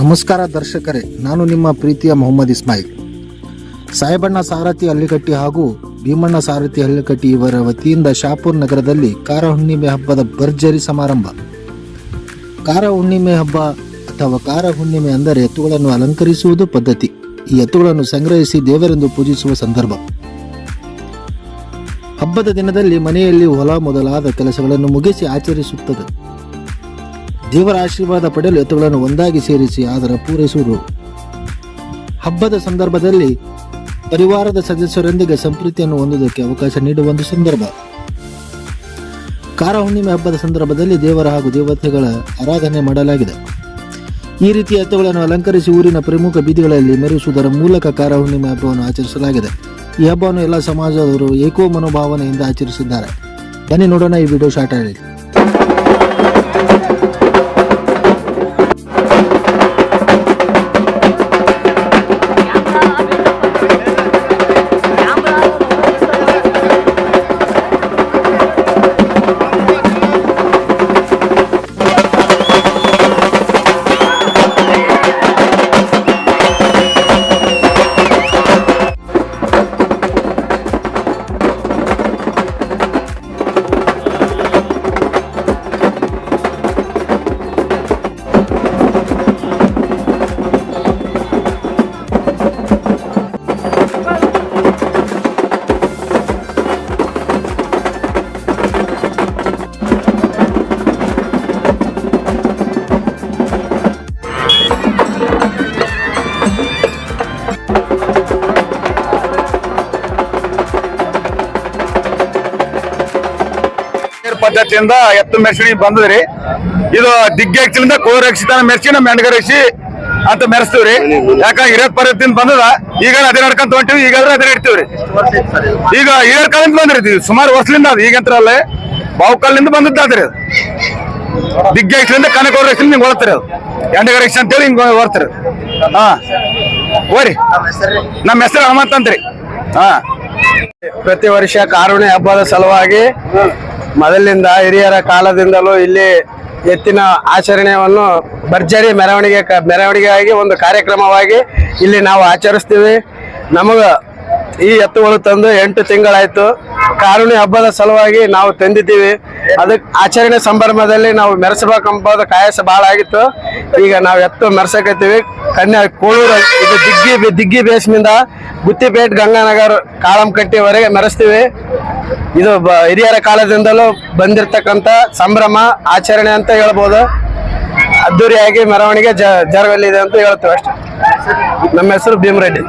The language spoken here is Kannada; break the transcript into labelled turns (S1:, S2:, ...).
S1: ನಮಸ್ಕಾರ ದರ್ಶಕರೇ, ನಾನು ನಿಮ್ಮ ಪ್ರೀತಿಯ ಮೊಹಮ್ಮದ್ ಇಸ್ಮಾಯಿಲ್. ಸಾಯಿಬಣ್ಣ ಸಾರಥಿ ಹಳ್ಳಿಕಟ್ಟಿ ಹಾಗೂ ಭೀಮಣ್ಣ ಸಾರಥಿ ಹಳ್ಳಿಕಟ್ಟಿ ಇವರ ವತಿಯಿಂದ ಶಾಪುರ್ ನಗರದಲ್ಲಿ ಕಾರ ಹುಣ್ಣಿಮೆ ಹಬ್ಬದ ಭರ್ಜರಿ ಸಮಾರಂಭ. ಕಾರ ಹುಣ್ಣಿಮೆ ಹಬ್ಬ ಅಥವಾ ಕಾರ ಹುಣ್ಣಿಮೆ ಅಂದರೆ ಎತ್ತುಗಳನ್ನು ಅಲಂಕರಿಸುವುದು ಪದ್ಧತಿ. ಈ ಎತ್ತುಗಳನ್ನು ಸಂಗ್ರಹಿಸಿ ದೇವರೆಂದು ಪೂಜಿಸುವ ಸಂದರ್ಭ. ಹಬ್ಬದ ದಿನದಲ್ಲಿ ಮನೆಯಲ್ಲಿ ಹೊಲ ಮೊದಲಾದ ಕೆಲಸಗಳನ್ನು ಮುಗಿಸಿ ಆಚರಿಸುತ್ತದೆ. ದೇವರ ಆಶೀರ್ವಾದ ಪಡೆಯಲು ಎತ್ತುಗಳನ್ನು ಒಂದಾಗಿ ಸೇರಿಸಿ, ಅದರ ಪೂರೈಸುವುದು ಹಬ್ಬದ ಸಂದರ್ಭದಲ್ಲಿ ಪರಿವಾರದ ಸದಸ್ಯರೊಂದಿಗೆ ಸಂಪ್ರೀತಿಯನ್ನು ಹೊಂದುವುದಕ್ಕೆ ಅವಕಾಶ ನೀಡುವ ಒಂದು ಸಂದರ್ಭ. ಕಾರ ಹುಣ್ಣಿಮೆ ಹಬ್ಬದ ಸಂದರ್ಭದಲ್ಲಿ ದೇವರ ಹಾಗೂ ದೇವತೆಗಳ ಆರಾಧನೆ ಮಾಡಲಾಗಿದೆ. ಈ ರೀತಿಯ ಎತ್ತುಗಳನ್ನು ಅಲಂಕರಿಸಿ ಊರಿನ ಪ್ರಮುಖ ಬೀದಿಗಳಲ್ಲಿ ಮೆರೆಸುವುದರ ಮೂಲಕ ಕಾರ ಹುಣ್ಣಿಮೆ ಹಬ್ಬವನ್ನು ಆಚರಿಸಲಾಗಿದೆ. ಈ ಹಬ್ಬವನ್ನು ಎಲ್ಲ ಸಮಾಜದವರು ಏಕೋ ಮನೋಭಾವನೆಯಿಂದ ಆಚರಿಸಿದ್ದಾರೆ. ಬನ್ನಿ ನೋಡೋಣ ಈ ವಿಡಿಯೋ ಶಾರ್ಟ್ ಆಗಿ.
S2: ಪದ್ಧತಿಯಿಂದ ಎತ್ತು ಮೆರ್ಸಿಣಿ ಬಂದದ್ರಿ. ಇದು ದಿಗ್ಗಕ್ಷಿಂದ ಕೋರಕ್ಷಿತನ ಮೆರ್ಸಿ ನಮ್ಮ ಅಂತ ಮೆರೆಸ್ತೀವ್ರಿ. ಯಾಕ ಹಿರಿಯರ್ ಪದ್ಧತಿಯಿಂದ ಬಂದದ. ಈಗ ಅದೇ ನಡ್ಕೊಂತ ಹೊಂಟಿವಿ ಈಗ ಅದೇ ಇಡ್ತೀವ್ರಿ ಈಗ ಹಿರಿಯರ್ ಕಾಲಿಂದ ಬಂದ್ರಿ ಸುಮಾರು ವರ್ಷದಿಂದ ಅದು. ಈಗಂತ್ರ ಅಲ್ಲೇ ಬಾವುಕಾಲಿಂದ ಬಂದದ್ದಾದ್ರಿ ಅದು. ದಿಗ್ಗಕ್ಷಿಂದ ಕನಕ ಕೋರಕ್ಷಿಂದ ಹಿಂಗ್ ಹೊಳ್ತಾರೆ ಅದು. ಎಂಡಗರಕ್ಷಿ ಅಂತೇಳಿ ಹಿಂಗ್ ಹಾ. ಓರಿ ನಮ್ಮ ಹೆಸರು ಹನುಮಂತ ಅಂತ್ರಿ. ಹಾ.
S3: ಪ್ರತಿ ವರ್ಷ ಕಾರುಣಿ ಹಬ್ಬದ ಸಲುವಾಗಿ ಮೊದಲಿನಿಂದ ಹಿರಿಯರ ಕಾಲದಿಂದಲೂ ಇಲ್ಲಿ ಎತ್ತಿನ ಆಚರಣೆಯನ್ನು ಭರ್ಜರಿ ಮೆರವಣಿಗೆ ಮೆರವಣಿಗೆಯಾಗಿ ಒಂದು ಕಾರ್ಯಕ್ರಮವಾಗಿ ಇಲ್ಲಿ ನಾವು ಆಚರಿಸ್ತೀವಿ. ನಮಗೆ ಈ ಎತ್ತುಗಳು ತಂದು ಎಂಟು ತಿಂಗಳಾಯ್ತು. ಕಾರುಣಿ ಹಬ್ಬದ ಸಲುವಾಗಿ ನಾವು ತಂದಿದ್ದೀವಿ. ಅದಕ್ಕೆ ಆಚರಣೆ ಸಂಭ್ರಮದಲ್ಲಿ ನಾವು ಮೆರೆಸಬೇಕೆಂಬುದು ಕಾಯಸ ಭಾಳ ಆಗಿತ್ತು. ಈಗ ನಾವು ಎತ್ತು ಮೆರೆಸಕತ್ತೀವಿ. ಕನ್ಯಾ ಕೋಳೂರು, ಇದು ದಿಗ್ಗಿ ದಿಗ್ಗಿ ಬೇಸ್ನಿಂದ ಗುತ್ತಿಪೇಟ್ ಗಂಗಾನಗರ್ ಕಾಳಂಕಟ್ಟಿವರೆಗೆ ಮೆರೆಸ್ತೀವಿ. ಇದು ಹಿರಿಯರ ಕಾಲದಿಂದಲೂ ಬಂದಿರತಕ್ಕಂಥ ಸಂಭ್ರಮ, ಆಚರಣೆ ಅಂತ ಹೇಳ್ಬೋದು. ಅದ್ದೂರಿಯಾಗಿ ಮೆರವಣಿಗೆ ಜ ಜರಗಲಿದೆ ಅಂತ ಹೇಳ್ತೀವಿ ಅಷ್ಟೇ. ನಮ್ಮ ಹೆಸರು ಭೀಮರೆಡ್ಡಿ.